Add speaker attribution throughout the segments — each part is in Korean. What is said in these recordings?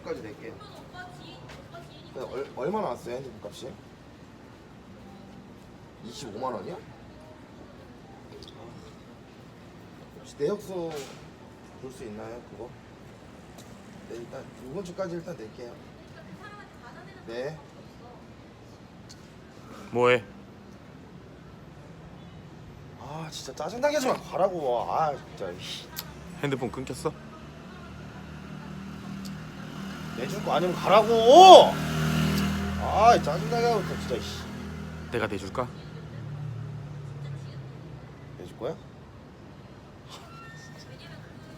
Speaker 1: 주까지 낼게. 얼, 얼마 나왔어요 핸드폰 값이? 25만 원이야? 혹시 내역서 볼 수 있나요 그거? 네 일단 이번 주까지 일단 낼게요. 네.
Speaker 2: 뭐해?
Speaker 1: 아 진짜 짜증나게 하지 마 가라고 아 진짜 씨.
Speaker 2: 핸드폰 끊겼어?
Speaker 1: 내줄 거 아니면 가라고 아 짜증나게 하고 있어 진짜 씨.
Speaker 2: 내가 내줄까?
Speaker 1: 내줄 거야?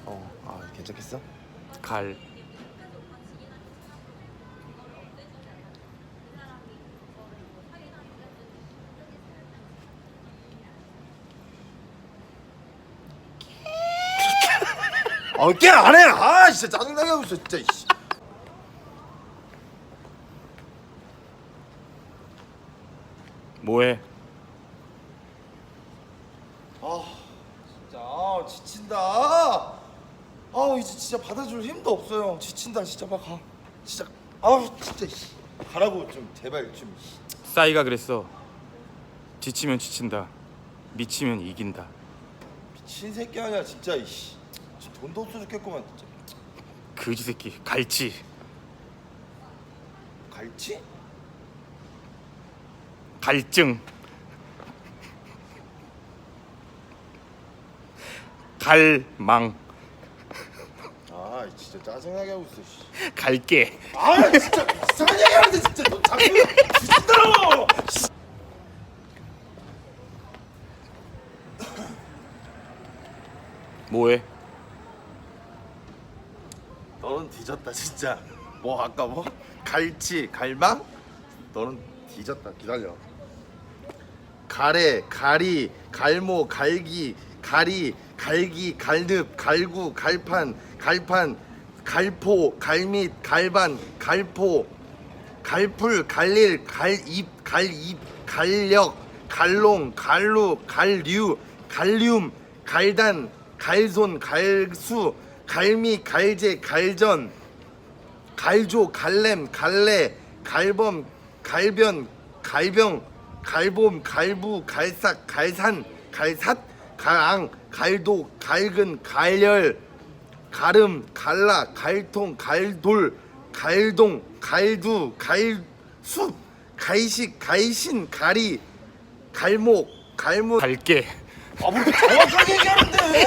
Speaker 1: 어 아 괜찮겠어?
Speaker 2: 갈.
Speaker 1: 아 깨안 해! 아 진짜 짜증나게 하고 있어 진짜 씨.
Speaker 2: 뭐해?
Speaker 1: 아 진짜 아, 지친다 아 이제 진짜 받아줄 힘도 없어요 지친다 진짜 막 가 진짜 아 진짜 씨. 가라고 좀 제발 좀 씨.
Speaker 2: 싸이가 그랬어. 지치면 지친다. 미치면 이긴다.
Speaker 1: 미친 새끼 아니야 진짜 이씨 진짜 돈도 없어 죽겠구만 진짜
Speaker 2: 그지 새끼 갈치.
Speaker 1: 갈치?
Speaker 2: 갈증. 갈망.
Speaker 1: 아 진짜 짜증나게 하고 있어 씨.
Speaker 2: 갈게.
Speaker 1: 아 진짜 이상한 얘기 하는데 진짜 너 자꾸 미친다고
Speaker 2: 뭐해?
Speaker 1: 너는 뒤졌다 진짜 뭐 아까 뭐 갈치 갈망 너는 뒤졌다 기다려 가래 가리 갈모 갈기 가리 갈기 갈늪 갈구 갈판 갈판 갈포 갈밑 갈반 갈포 갈풀 갈릴 갈입 갈입 갈력 갈롱 갈루 갈류 갈륨 갈단 갈손 갈수 갈미 갈제 갈전 갈조 갈렘 갈래 갈범 갈변 갈병 갈봄 갈부 갈삭 갈산 갈삿 갈앙 갈도 갈근 갈열 가름 갈라 갈통 갈돌 갈동 갈두 갈수 갈식 갈신 가리 갈목 갈무
Speaker 2: 갈게.
Speaker 1: 아뭐 정확하게 얘기하는데